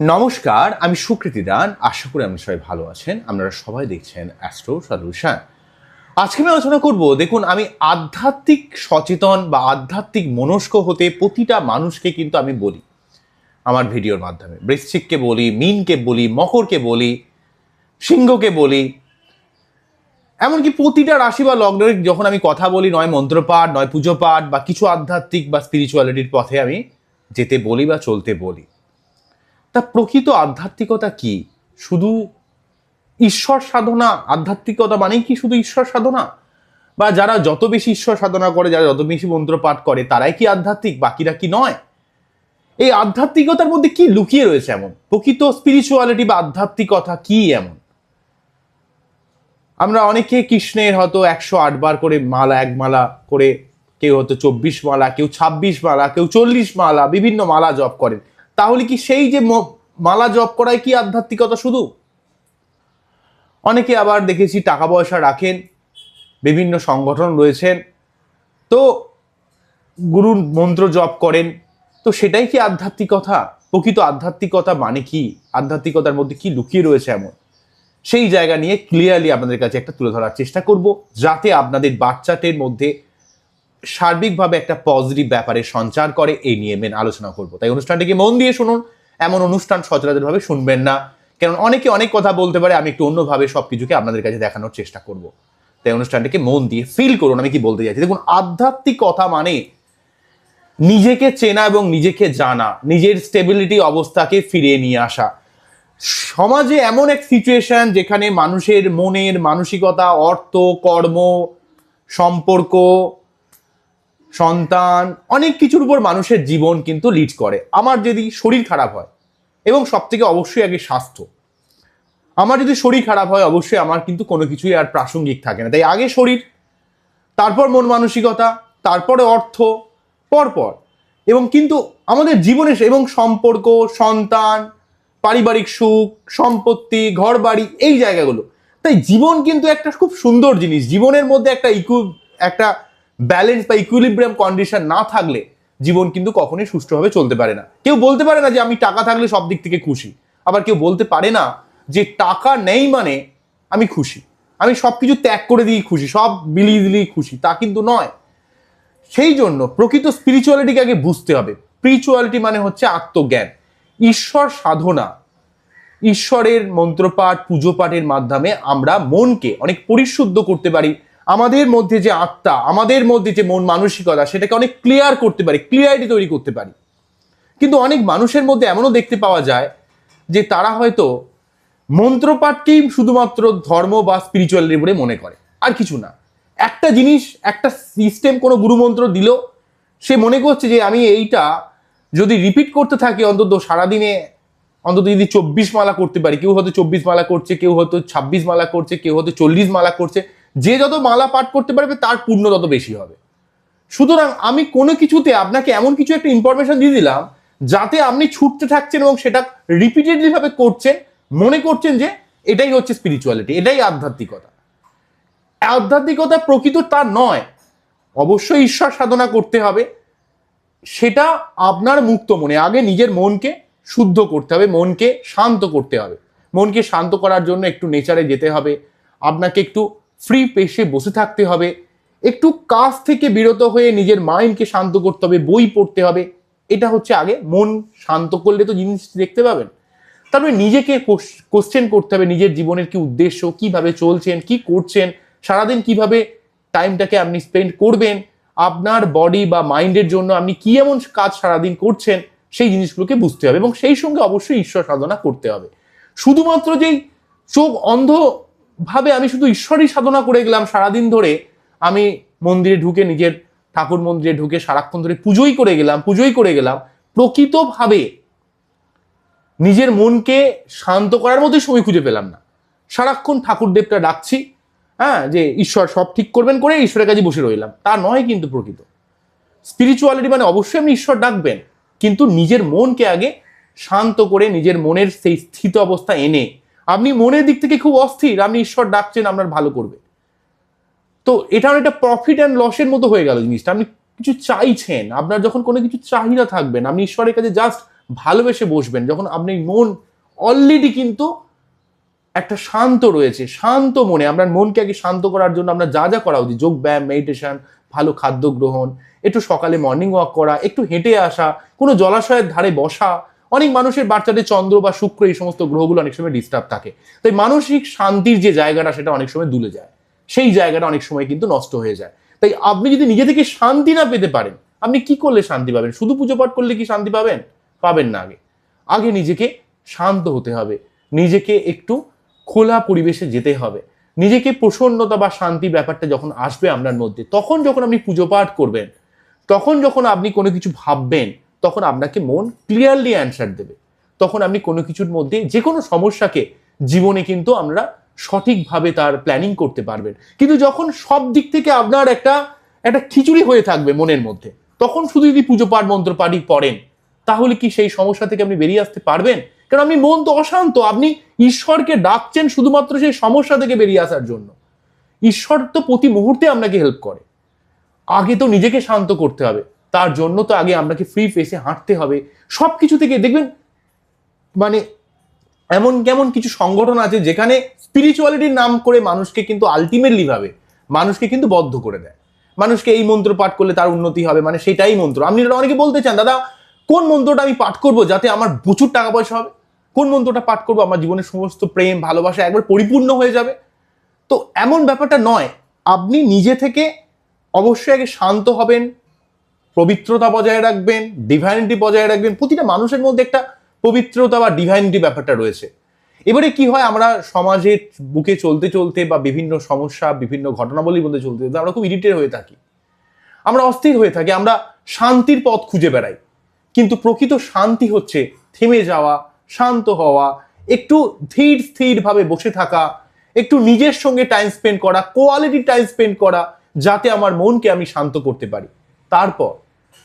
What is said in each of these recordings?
নমস্কার, আমি সুকৃতি দান। আশা করি আপনি সবাই ভালো আছেন। আপনারা সবাই দেখছেন অ্যাস্ট্রো সলিউশন। আজকে আমি আলোচনা করব, দেখুন, আমি আধ্যাত্মিক সচেতন বা আধ্যাত্মিক মনস্ক হতে প্রতিটা মানুষকে কিন্তু আমি বলি আমার ভিডিওর মাধ্যমে। বৃশ্চিককে বলি, মিনকে বলি, মকরকে বলি, সিংহকে বলি। এমনকি প্রতিটা রাশি বা লগ্নের যখন আমি কথা বলি, নয় মন্ত্রপাঠ, নয় পুজো পাঠ বা কিছু আধ্যাত্মিক বা স্পিরিচুয়ালিটির পথে আমি যেতে বলি বা চলতে বলি। তা প্রকৃত আধ্যাত্মিকতা কি? শুধু ঈশ্বর সাধনা, আধ্যাত্মিকতা মানেই কি শুধু ঈশ্বর সাধনা? বা যারা যত বেশি ঈশ্বর সাধনা করে, যারা যত বেশি মন্ত্র পাঠ করে, তারাই কি আধ্যাত্মিক, বাকিরা কি নয়? এই আধ্যাত্মিকতার মধ্যে কি লুকিয়ে রয়েছে এমন? প্রকৃত স্পিরিচুয়ালিটি বা আধ্যাত্মিকতা কি এমন? আমরা অনেকে কৃষ্ণের হয়তো একশো আট বার করে মালা, এক মালা করে কেউ হয়তো চব্বিশ মালা, কেউ ছাব্বিশ মালা, কেউ চল্লিশ মালা, বিভিন্ন মালা জপ করেন। তাহলে কি সেই যে মালা জপ করাই কি আধ্যাত্মিকতা শুধু? অনেকে আবার দেখেছি টাকা পয়সা রাখেন, বিভিন্ন সংগঠন রয়েছেন, তো গুরুর মন্ত্র জপ করেন, তো সেটাই কি আধ্যাত্মিকতা? প্রকৃত আধ্যাত্মিকতা মানে কি? আধ্যাত্মিকতার মধ্যে কি লুকিয়ে রয়েছে এমন? সেই জায়গা নিয়ে ক্লিয়ারলি আপনাদের কাছে একটা তুলে ধরার চেষ্টা করব, যাতে আপনাদের বাচ্চাটির মধ্যে সার্বিকভাবে একটা পজিটিভ ব্যাপারে সঞ্চার করে, এই নিয়ে মেন আলোচনা করব। তাই অনুষ্ঠানটিকে মন দিয়ে শুনুন? এমন অনুষ্ঠান সচরাচরভাবে শুনবেন না। কারণ অনেকে অনেক কথা বলতে পারে, আমি একটু অন্যভাবে সব কিছুকে আপনাদের কাছে দেখানোর চেষ্টা করব। তাই অনুষ্ঠানটিকে মন দিয়ে ফিল করুন, আমি কি বলতে চাইছি? দেখুন আধ্যাত্মিক কথা মানে নিজেকে চেনা এবং নিজেকে জানা, নিজের স্টেবিলিটি অবস্থাকে ফিরিয়ে নিয়ে আসা। সমাজে এমন এক সিচুয়েশন যেখানে মানুষের মনের মানসিকতা, অর্থ, কর্ম, সম্পর্ক সন্তান, অনেক কিছুর উপর মানুষের জীবন কিন্তু লিড করে। আমার যদি শরীর খারাপ হয়, এবং সব থেকে অবশ্যই আগে স্বাস্থ্য। আমার যদি শরীর খারাপ হয়, অবশ্যই আমার কিন্তু কোনো কিছুই আর প্রাসঙ্গিক থাকে না। তাই আগে শরীর, তারপর মন মানসিকতা, তারপরে অর্থ, পরপর। এবং কিন্তু আমাদের জীবনে এবং সম্পর্ক, সন্তান, পারিবারিক সুখ, সম্পত্তি ঘর বাড়ি এই জায়গাগুলো। তাই জীবন কিন্তু একটা খুব সুন্দর জিনিস। জীবনের মধ্যে একটা ইকু একটা ব্যালেন্স বা ইকুইলিব্রিয়াম কন্ডিশন না থাকলে জীবন কিন্তু কখনোই সুষ্ঠুভাবে চলতে পারে না। কেউ বলতে পারে না যে আমি টাকা থাকলে সব দিক থেকে খুশি। আবার কেউ বলতে পারে না যে টাকা নেই মানে আমি খুশি। আমি সব কিছু ত্যাগ করে দিই খুশি, সব বিলিয়ে দিলেই খুশি, তা কিন্তু নয়। সেই জন্য প্রকৃত স্পিরিচুয়ালিটিকে আগে বুঝতে হবে। স্পিরিচুয়ালিটি মানে হচ্ছে আত্মজ্ঞান। ঈশ্বর সাধনা। ঈশ্বরের মন্ত্রপাঠ পুজো পাঠের মাধ্যমে আমরা মনকে অনেক পরিশুদ্ধ করতে পারি। আমাদের মধ্যে যে আত্মা, আমাদের মধ্যে যে মন মানসিকতা, সেটাকে অনেক ক্লিয়ার করতে পারি ক্লিয়ারিটি তৈরি করতে পারি। কিন্তু অনেক মানুষের মধ্যে এমনও দেখতে পাওয়া যায় যে তারা হয়তো মন্ত্রপাঠকেই শুধুমাত্র ধর্ম বা স্পিরিচুয়ালিটি বলে মনে করে, আর কিছু না। একটা জিনিস, একটা সিস্টেম কোনো গুরুমন্ত্র দিল, সে মনে করছে যে আমি এইটা যদি রিপিট করতে থাকি, অন্তত সারাদিনে, অন্তত যদি চব্বিশ মালা করতে পারি, কেউ হয়তো চব্বিশ মালা করছে, কেউ হয়তো ছাব্বিশ মালা করছে, কেউ হয়তো চল্লিশ মালা করছে যে যত মালা পাঠ করতে পারবে, তার পূর্ণ তত বেশি হবে। সুতরাং আমি কোনো কিছুতে আপনাকে এমন কিছু একটা ইনফরমেশন দিয়ে দিলাম, যাতে আপনি ছুটতে থাকছেন এবং সেটা রিপিটেডলি ভাবে করছেন, মনে করছেন যে এটাই হচ্ছে স্পিরিচুয়ালিটি এটাই আধ্যাত্মিকতা। আধ্যাত্মিকতা প্রকৃত তা নয়, অবশ্যই ঈশ্বর সাধনা করতে হবে, সেটা আপনার মুক্ত মনে, আগে নিজের মনকে শুদ্ধ করতে হবে, মনকে শান্ত করতে হবে। মনকে শান্ত করার জন্য একটু নেচারে যেতে হবে, আপনাকে একটু ফ্রি পেশে বসে থাকতে হবে। একটু কাজ থেকে বিরত হয়ে নিজের মাইন্ডকে শান্ত করতে হবে, বই পড়তে হবে। এটা হচ্ছে আগে মন শান্ত করলে তো জিনিস দেখতে পাবেন। তারপরে নিজেকে কোশ্চেন করতে হবে, নিজের জীবনের কি উদ্দেশ্য, কীভাবে চলছেন, কি করছেন, সারাদিন কীভাবে টাইমটাকে আপনি স্পেন্ড করবেন, আপনার বডি বা মাইন্ডের জন্য আপনি কি এমন কাজ সারাদিন করছেন, সেই জিনিসগুলোকে বুঝতে হবে এবং সেই সঙ্গে অবশ্যই ঈশ্বর সাধনা করতে হবে। শুধুমাত্র যেই চোখ অন্ধ ভাবে আমি শুধু ঈশ্বরই সাধনা করে গেলাম সারাদিন ধরে। আমি মন্দিরে ঢুকে নিজের ঠাকুর মন্দিরে ঢুকে সারাক্ষণ ধরে পুজোই করে গেলাম, পুজোই করে গেলাম। প্রকৃতভাবে নিজের মনকে শান্ত করার মতোই সময় খুঁজে পেলাম না। সারাক্ষণ ঠাকুর দেবটা ডাকছি হ্যাঁ যে ঈশ্বর সব ঠিক করবেন করে ঈশ্বরের কাছে বসে রইলাম। তা নয় কিন্তু প্রকৃত। স্পিরিচুয়ালিটি মানে অবশ্যই আপনি ঈশ্বর ডাকবেন, কিন্তু নিজের মনকে আগে শান্ত করে নিজের মনের সেই স্থিত অবস্থা এনে মনের দিক থেকে খুব অস্থির, আপনি ঈশ্বর ডাকছেন, আপনার ভালো করবে। তো এটা একটা প্রফিট অ্যান্ড লসের মতো হয়ে গেল জিনিসটা। আপনি কিছু চাইছেন, আপনার যখন কোনো কিছু চাহিদা থাকবেন আপনি ঈশ্বরের কাছে জাস্ট ভালোবেসে বসবেন, যখন আপনি মন অলরেডি কিন্তু একটা শান্ত রয়েছে, শান্ত মনে, আপনার মনকে আগে শান্ত করার জন্য আমরা যা যা করা উচিত, যোগ ব্যায়াম মেডিটেশন ভালো খাদ্য গ্রহণ, একটু সকালে মর্নিং ওয়াক করা, একটু হেঁটে আসা, কোনো জলাশয়ের ধারে বসা অনেক মানুষের বাচ্চাদের চন্দ্র বা শুক্র এই সমস্ত গ্রহগুলো অনেক সময় ডিস্টার্ব থাকে। তাই মানসিক শান্তির যে জায়গাটা, সেটা অনেক সময় দুলে যায়। সেই জায়গাটা অনেক সময় কিন্তু নষ্ট হয়ে যায়। তাই আপনি যদি নিজে থেকে শান্তি না পেতে পারেন, আপনি কি করলে শান্তি পাবেন? শুধু পুজো পাঠ করলে কি শান্তি পাবেন? পাবেন না আগে। আগে নিজেকে শান্ত হতে হবে। নিজেকে একটু খোলা পরিবেশে যেতে হবে। নিজেকে প্রসন্নতা বা শান্তি ব্যাপারটা যখন আসবে আপনার মধ্যে, তখন যখন আপনি পুজো পাঠ করবেন, তখন যখন আপনি কোনো কিছু ভাববেন তখন আপনাকে মন ক্লিয়ারলি অ্যান্সার দেবে। তখন আপনি কোনো কিছুর মধ্যে যে কোনো সমস্যাকে জীবনে কিন্তু আমরা সঠিকভাবে তার প্ল্যানিং করতে পারবেন। কিন্তু যখন সব দিক থেকে আপনার একটা একটা খিচুড়ি হয়ে থাকবে মনের মধ্যে, তখন শুধু যদি পুজো পাঠ, মন্ত্র পাঠই পড়েন, তাহলে কি সেই সমস্যা থেকে আপনি বেরিয়ে আসতে পারবেন? কারণ আপনি মন তো অশান্ত, আপনি ঈশ্বরকে ডাকছেন শুধুমাত্র সেই সমস্যা থেকে বেরিয়ে আসার জন্য। ঈশ্বর তো প্রতি মুহূর্তে আপনাকে হেল্প করে। আগে তো নিজেকে শান্ত করতে হবে। তার জন্য তো আগে আপনাকে ফ্রি ফেসে হাঁটতে হবে। সব কিছু থেকে দেখবেন মানে এমন, কেমন কিছু সংগঠন আছে যেখানে স্পিরিচুয়ালিটির নাম করে মানুষকে কিন্তু আলটিমেটলি ভাবে, মানুষকে কিন্তু বদ্ধ করে দেয়। মানুষকে এই মন্ত্র পাঠ করলে তার উন্নতি হবে মানে সেটাই মন্ত্র। আপনি এটা অনেকে বলতে চান, দাদা, কোন মন্ত্রটা আমি পাঠ করব যাতে আমার প্রচুর টাকা পয়সা হবে? কোন মন্ত্রটা পাঠ করব? আমার জীবনের সমস্ত প্রেম, ভালোবাসা একবার পরিপূর্ণ হয়ে যাবে? তো এমন ব্যাপারটা নয়। আপনি নিজে থেকে অবশ্যই আগে শান্ত হবেন পবিত্রতা বজায় রাখবেন ডিভাইনিটি বজায় রাখবেন। প্রতিটা মানুষের মধ্যে একটা পবিত্রতা বা ডিভাইনিটি ব্যাপারটা রয়েছে। এবারে কি হয়, আমরা সমাজের বুকে চলতে চলতে বা বিভিন্ন সমস্যা, বিভিন্ন ঘটনাবলীর মধ্যে চলতে চলতে আমরা খুব ইরিটেট হয়ে থাকি। আমরা অস্থির হয়ে থাকি, আমরা শান্তির পথ খুঁজে বেড়াই। কিন্তু প্রকৃত শান্তি হচ্ছে থেমে যাওয়া, শান্ত হওয়া, একটু ধীর স্থিরভাবে বসে থাকা, একটু নিজের সঙ্গে টাইম স্পেন্ড করা কোয়ালিটি টাইম স্পেন্ড করা, যাতে আমার মনকে আমি শান্ত করতে পারি। তারপর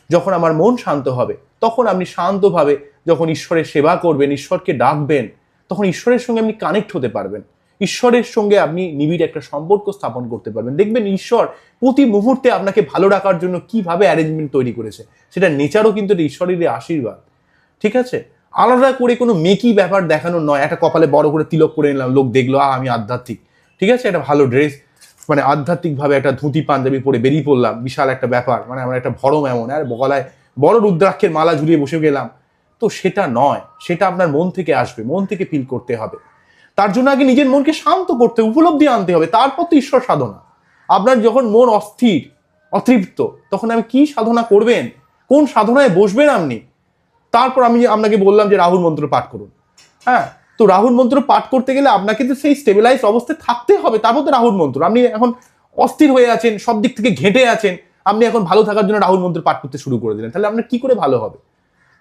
যখন আমার মন শান্ত হবে, তখন আপনি শান্তভাবে যখন ঈশ্বরের সেবা করবেন, ঈশ্বরকে ডাকবেন, তখন ঈশ্বরের সঙ্গে আপনি কানেক্ট হতে পারবেন। ঈশ্বরের সঙ্গে আপনি নিবিড় একটা সম্পর্ক স্থাপন করতে পারবেন। দেখবেন ঈশ্বর প্রতি মুহূর্তে আপনাকে ভালো রাখার জন্য কীভাবে অ্যারেঞ্জমেন্ট তৈরি করেছে, সেটা নেচারও কিন্তু এটা ঈশ্বরের আশীর্বাদ। ঠিক আছে? আলাদা করে কোনো মেকি ব্যাপার দেখানো নয়। একটা কপালে বড় করে তিলক করে নিলাম, লোক দেখল আমি আধ্যাত্মিক। ঠিক আছে? একটা ভালো ড্রেস মানে আধ্যাত্মিকভাবে একটা ধুতি পাঞ্জাবি পরে বেরিয়ে পড়লাম, বিশাল একটা ব্যাপার। মানে আমার একটা ভরম এমন, আর গলায় বড় রুদ্রাক্ষের মালা ঝুলিয়ে বসে গেলাম। তো সেটা নয়, সেটা আপনার মন থেকে আসবে, মন থেকে ফিল করতে হবে। তার জন্য আগে নিজের মনকে শান্ত করতে, উপলব্ধি আনতে হবে, তারপর তো ঈশ্বর সাধনা। আপনার যখন মন অস্থির, অতৃপ্ত, তখন আমি কি সাধনা করবেন? কোন সাধনায় বসবেন আপনি? তারপর আমি আপনাকে বললাম যে রাহুল মন্ত্র পাঠ করুন। হ্যাঁ? তো রাহুল মন্ত্র পাঠ করতে গেলে আপনাকে তো সেই স্টেবিলাইজ অবস্থায় থাকতে হবে, তারপর তো রাহুল মন্ত্র। আপনি এখন অস্থির হয়ে আছেন, সব দিক থেকে ঘেঁটে আছেন, আপনি এখন ভালো থাকার জন্য রাহুল মন্ত্র পাঠ করতে শুরু করে দিলেন। তাহলে আপনার কি করে ভালো হবে?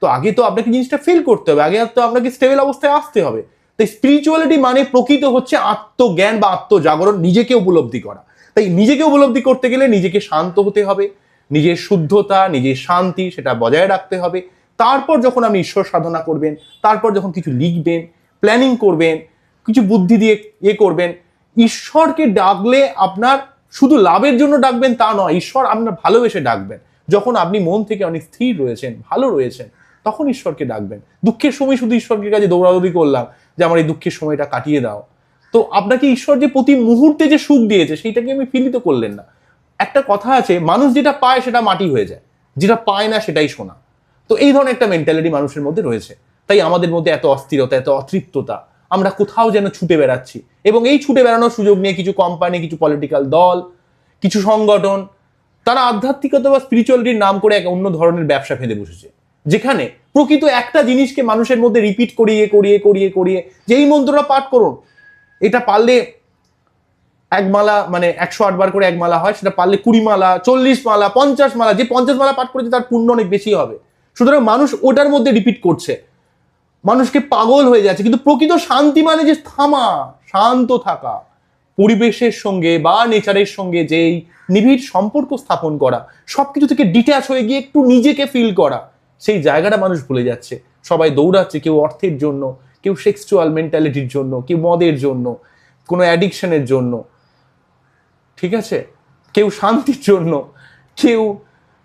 তো আগে তো আপনাকে জিনিসটা ফিল করতে হবে, আগে তো আপনাকে স্টেবল অবস্থায় আসতে হবে। তাই স্পিরিচুয়ালিটি মানে প্রকৃত হচ্ছে আত্মজ্ঞান বা আত্মজাগরণ, নিজেকে উপলব্ধি করা। তাই নিজেকে উপলব্ধি করতে গেলে নিজেকে শান্ত হতে হবে, নিজের শুদ্ধতা, নিজের শান্তি, সেটা বজায় রাখতে হবে। তারপর যখন আপনি ঈশ্বর সাধনা করবেন, তারপর যখন কিছু লিখবেন প্ল্যানিং করবেন, কিছু বুদ্ধি দিয়ে ইয়ে করবেন। ঈশ্বরকে ডাকলে আপনার শুধু লাভের জন্য ডাকবেন তা নয়, ঈশ্বর আপনার ভালোবেসে ডাকবেন। যখন আপনি মন থেকে অনেক স্থির রয়েছেন, ভালো রয়েছেন, তখন ঈশ্বরকে ডাকবেন। দুঃখের সময় শুধু ঈশ্বরকে কাছে দৌড়াদৌড়ি করলাম যে, আমার এই দুঃখের সময়টা কাটিয়ে দাও। তো আপনাকে ঈশ্বর যে প্রতি মুহূর্তে যে সুখ দিয়েছে, সেইটাকে আমি ফিলিত করলেন না। একটা কথা আছে, মানুষ যেটা পায় সেটা মাটি হয়ে যায়, যেটা পায় না সেটাই শোনা তো এই ধরনের একটা মেন্টালিটি মানুষের মধ্যে রয়েছে। তাই আমাদের মধ্যে এত অস্থিরতা, এত অতৃপ্ততা। আমরা কোথাও যেন ছুটে বেড়াচ্ছি। এবং এই ছুটে বেড়ানোর সুযোগ নিয়ে কিছু কোম্পানি কিছু পলিটিক্যাল দল, কিছু সংগঠন, তারা আধ্যাত্মিকতা বা স্পিরিচুয়ালিটির নাম করে এক অন্য ধরনের ব্যবসা ফেলে বসেছে। যেখানে প্রকৃত একটা জিনিসকে মানুষের মধ্যে রিপিট করিয়ে করিয়ে করিয়ে করিয়ে যে এই মন্ত্রটা পাঠ করুন, এটা পারলে এক মালা মানে একশো আটবার করে এক মালা হয়, সেটা পারলে কুড়ি মালা, চল্লিশ মালা, পঞ্চাশ মালা, যে পঞ্চাশ মালা পাঠ করেছে তার পুণ্য অনেক বেশি হবে। সুতরাং মানুষ ওটার মধ্যে রিপিট করছে। মানুষকে পাগল হয়ে যাচ্ছে, কিন্তু প্রকৃত শান্তি মানে যে থামা, শান্ত থাকা। পরিবেশের সঙ্গে বা নেচারের সঙ্গে যেই নিবিড় সম্পর্ক স্থাপন করা, সবকিছু থেকে ডিট্যাচ হয়ে গিয়ে একটু নিজেকে ফিল করা, সেই জায়গাটা মানুষ ভুলে যাচ্ছে। সবাই দৌড়াচ্ছে কেউ অর্থের জন্য, কেউ সেক্সুয়াল মেন্টালিটির জন্য, কেউ মদের জন্য, কোনো অ্যাডিকশনের জন্য। ঠিক আছে? কেউ শান্তির জন্য, কেউ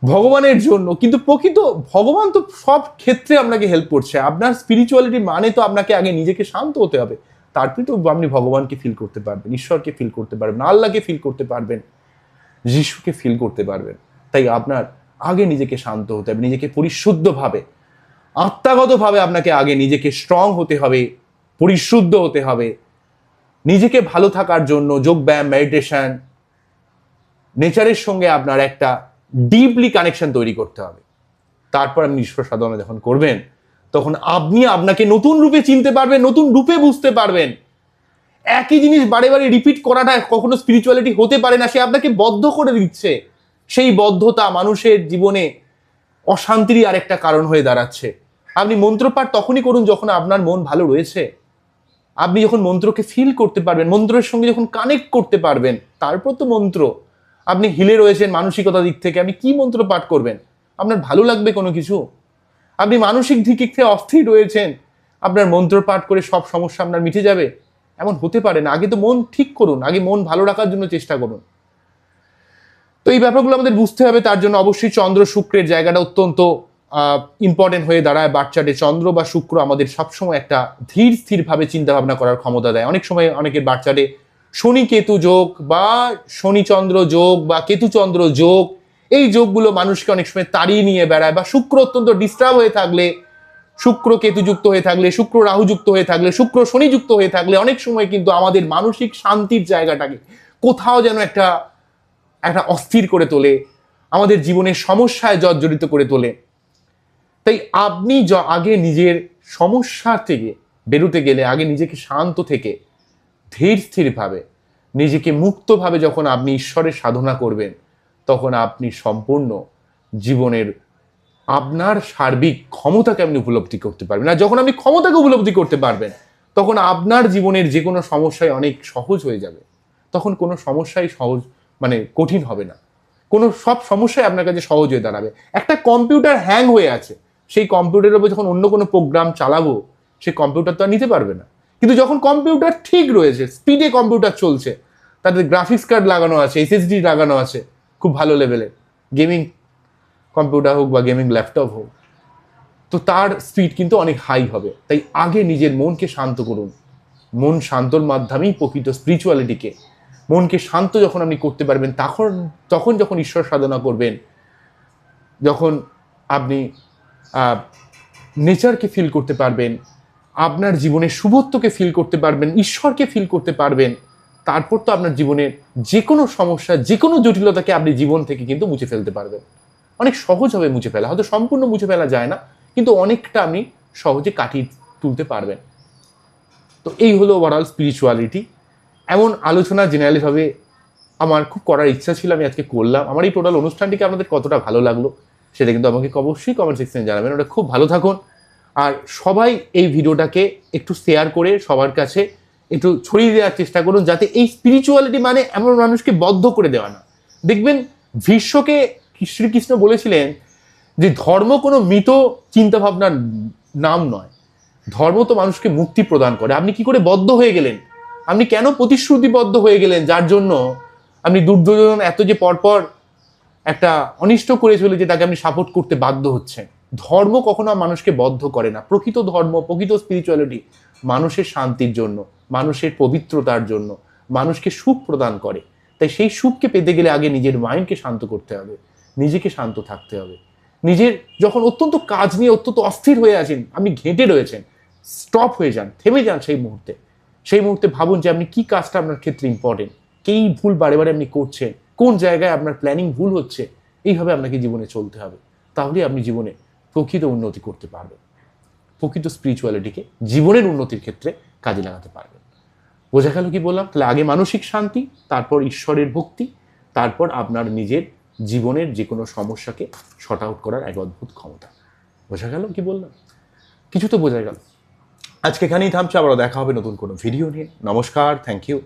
ভগবানের জন্য, কিন্তু প্রকৃত ভগবান তো সব ক্ষেত্রে আপনাকে হেল্প করছে। আপনার স্পিরিচুয়ালিটি মানে তো আপনাকে আগে নিজেকে শান্ত হতে হবে। তারপরে তো আপনি ভগবানকে ফিল করতে পারবেন, ঈশ্বরকে ফিল করতে পারবেন, আল্লাহকে ফিল করতে পারবেন, যিশুকে ফিল করতে পারবেন। তাই আপনার আগে নিজেকে শান্ত হতে হবে, নিজেকে পরিশুদ্ধভাবে, আত্মাগতভাবে আপনাকে আগে নিজেকে স্ট্রং হতে হবে, পরিশুদ্ধ হতে হবে। নিজেকে ভালো থাকার জন্য যোগব্যায়াম মেডিটেশন নেচারের সঙ্গে আপনার একটা ডিপলি কানেকশন তৈরি করতে হবে। তারপর আপনি ঈশ্বর সাধনা যখন করবেন, তখন আপনি আপনাকে নতুন রূপে চিনতে পারবেন, নতুন রূপে বুঝতে পারবেন। একই জিনিস বারে বারে রিপিট করাটা কখনো স্পিরিচুয়ালিটি হতে পারে না, সে আপনাকে বদ্ধ করে দিচ্ছে। সেই বদ্ধতা মানুষের জীবনে অশান্তিরই আরেকটা কারণ হয়ে দাঁড়াচ্ছে। আপনি মন্ত্রপাঠ তখনই করুন যখন আপনার মন ভালো রয়েছে। আপনি যখন মন্ত্রকে ফিল করতে পারবেন, মন্ত্রের সঙ্গে যখন কানেক্ট করতে পারবেন, তারপর তো মন্ত্র। আপনি হিলে রয়েছেন মানসিকতা দিক থেকে, আপনি কি মন্ত্র পাঠ করবেন? আপনার ভালো লাগবে কোনো কিছু? আপনি মানসিক দিক থেকে অস্থির রয়েছেন, আপনার মন্ত্র পাঠ করে সব সমস্যা আপনার মিটে যাবে? এমন হতে পারে না। আগে তো মন ঠিক করুন, আগে মন ভালো রাখার জন্য চেষ্টা করুন। তো এই ব্যাপারগুলো আমাদের বুঝতে হবে, তার জন্য অবশ্যই চন্দ্র শুক্রের জায়গাটা অত্যন্ত ইম্পর্টেন্ট হয়ে দাঁড়ায়। বাচ্চাটে চন্দ্র বা শুক্র আমাদের সবসময় একটা ধীর স্থিরভাবে চিন্তা ভাবনা করার ক্ষমতা দেয়। অনেক সময় অনেকের বাচ্চাটে শনি কেতু যোগ বা শনি চন্দ্র যোগ বা কেতু চন্দ্র যোগ, এই যোগগুলো মানুষকে অনেক সময় তাড়িয়ে নিয়ে বেড়ায় বা শুক্র অত্যন্ত ডিস্টার্ব হয়ে থাকলে, শুক্র কেতু যুক্ত হয়ে থাকলে, শুক্র রাহু যুক্ত হয়ে থাকলে, শুক্র শনি যুক্ত হয়ে থাকলে অনেক সময় কিন্তু আমাদের মানসিক শান্তির জায়গাটাকে কোথাও যেন একটা একটা অস্থির করে তোলে, আমাদের জীবনের সমস্যায় জর্জরিত করে তোলে। তাই আপনি আগে নিজের সমস্যা থেকে বেরোতে গেলে, আগে নিজেকে শান্ত থেকে ধীর স্থিরভাবে, নিজেকে মুক্তভাবে যখন আপনি ঈশ্বরের সাধনা করবেন, তখন আপনি সম্পূর্ণ জীবনের আপনার সার্বিক ক্ষমতাকে আপনি উপলব্ধি করতে পারবেন। আর যখন আপনি ক্ষমতাকে উপলব্ধি করতে পারবেন, তখন আপনার জীবনের যে কোনো সমস্যায় অনেক সহজ হয়ে যাবে। তখন কোনো সমস্যাই সহজ মানে কঠিন হবে না। কোনো সব সমস্যাই আপনার কাছে সহজ হয়ে দাঁড়াবে। একটা কম্পিউটার হ্যাং হয়ে আছে, সেই কম্পিউটারের উপর যখন অন্য কোনো প্রোগ্রাম চালাবো সেই কম্পিউটার তো আর নিতে পারবে না। কিন্তু যখন কম্পিউটার ঠিক রয়েছে স্পিডে কম্পিউটার চলছে, তাদের গ্রাফিক্স কার্ড লাগানো আছে এসএসডি লাগানো আছে, খুব ভালো লেভেলের গেমিং কম্পিউটার হোক বা গেমিং ল্যাপটপ হোক, তো তার স্পিড কিন্তু অনেক হাই হবে। তাই আগে নিজের মনকে শান্ত করুন। মন শান্তর মাধ্যমেই প্রকৃত স্পিরিচুয়ালিটিকে মনকে শান্ত যখন আপনি করতে পারবেন, তখন তখন যখন ঈশ্বর সাধনা করবেন, যখন আপনি নেচারকে ফিল করতে পারবেন আপনার জীবনের শুভত্বকে ফিল করতে পারবেন, ঈশ্বরকে ফিল করতে পারবেন। তারপর তো আপনার জীবনের যে কোনো সমস্যা, যে কোনো জটিলতাকে আপনি জীবন থেকে কিন্তু মুছে ফেলতে পারবেন। অনেক সহজ হবে মুছে ফেলা, হয়তো সম্পূর্ণ মুছে ফেলা যায় না, কিন্তু অনেকটা আপনি সহজে কাটিয়ে তুলতে পারবেন। তো এই হলো ওভারঅল স্পিরিচুয়ালিটি এমন আলোচনা জেনারেলিভাবে আমার খুব করার ইচ্ছা ছিল, আমি আজকে করলাম। আমার এই টোটাল অনুষ্ঠানটিকে আপনাদের কতটা ভালো লাগল, সেটা কিন্তু আমাকে অবশ্যই কমেন্ট সেকশনে জানাবেন। ওটা খুব ভালো থাকুন। আর সবাই এই ভিডিওটাকে একটু শেয়ার করে সবার কাছে একটু ছড়িয়ে দেওয়ার চেষ্টা করুন যাতে এই স্পিরিচুয়ালিটি মানে এমন মানুষকে বদ্ধ করে দেওয়া না। দেখবেন ভীষ্মকে শ্রীকৃষ্ণ বলেছিলেন যে ধর্ম কোনো মৃত চিন্তাভাবনার নাম নয়। ধর্ম তো মানুষকে মুক্তি প্রদান করে। আপনি কি করে বদ্ধ হয়ে গেলেন? আপনি কেন প্রতিশ্রুতিবদ্ধ হয়ে গেলেন? যার জন্য আপনি দুর্যোধন এত যে পরপর একটা অনিষ্ট করে চলে যে তাকে আপনি সাপোর্ট করতে বাধ্য হচ্ছেন। ধর্ম কখনো মানুষকে বদ্ধ করে না। প্রকৃত ধর্ম, প্রকৃত স্পিরিচুয়ালিটি মানুষের শান্তির জন্য, মানুষের পবিত্রতার জন্য, মানুষকে সুখ প্রদান করে। তাই সেই সুখকে পেতে গেলে আগে নিজের মাইন্ডকে শান্ত করতে হবে, নিজেকে শান্ত থাকতে হবে। নিজের যখন অত্যন্ত কাজ নিয়ে অত্যন্ত অস্থির হয়ে আছেন, আপনি ঘেঁটে রয়েছেন স্টপ হয়ে যান, থেমে যান সেই মুহূর্তে। সেই মুহূর্তে ভাবুন যে আপনি কি কাজটা আপনার ক্ষেত্রে ইম্পর্টেন্ট কেই ভুল বারে বারে আপনি করছেন? কোন জায়গায় আপনার প্ল্যানিং ভুল হচ্ছে? এইভাবে আপনাকে জীবনে চলতে হবে। তাহলে আপনি জীবনে প্রকৃত উন্নতি করতে পারবেন প্রকৃত স্পিরিচুয়ালিটিকে জীবনের উন্নতির ক্ষেত্রে কাজে লাগাতে পারবেন বোঝা গেল কি বললাম? তাহলে আগে মানসিক শান্তি, তারপর ঈশ্বরের ভক্তি, তারপর আপনার নিজের জীবনের যে কোনো সমস্যাকে শর্ট আউট করার এক অদ্ভুত ক্ষমতা। বোঝা গেল কি বললাম? কিছু তো বোঝা গেল। আজকে এখানেই থামছে, আবারও দেখা হবে নতুন কোনো ভিডিও নিয়ে। নমস্কার থ্যাংক ইউ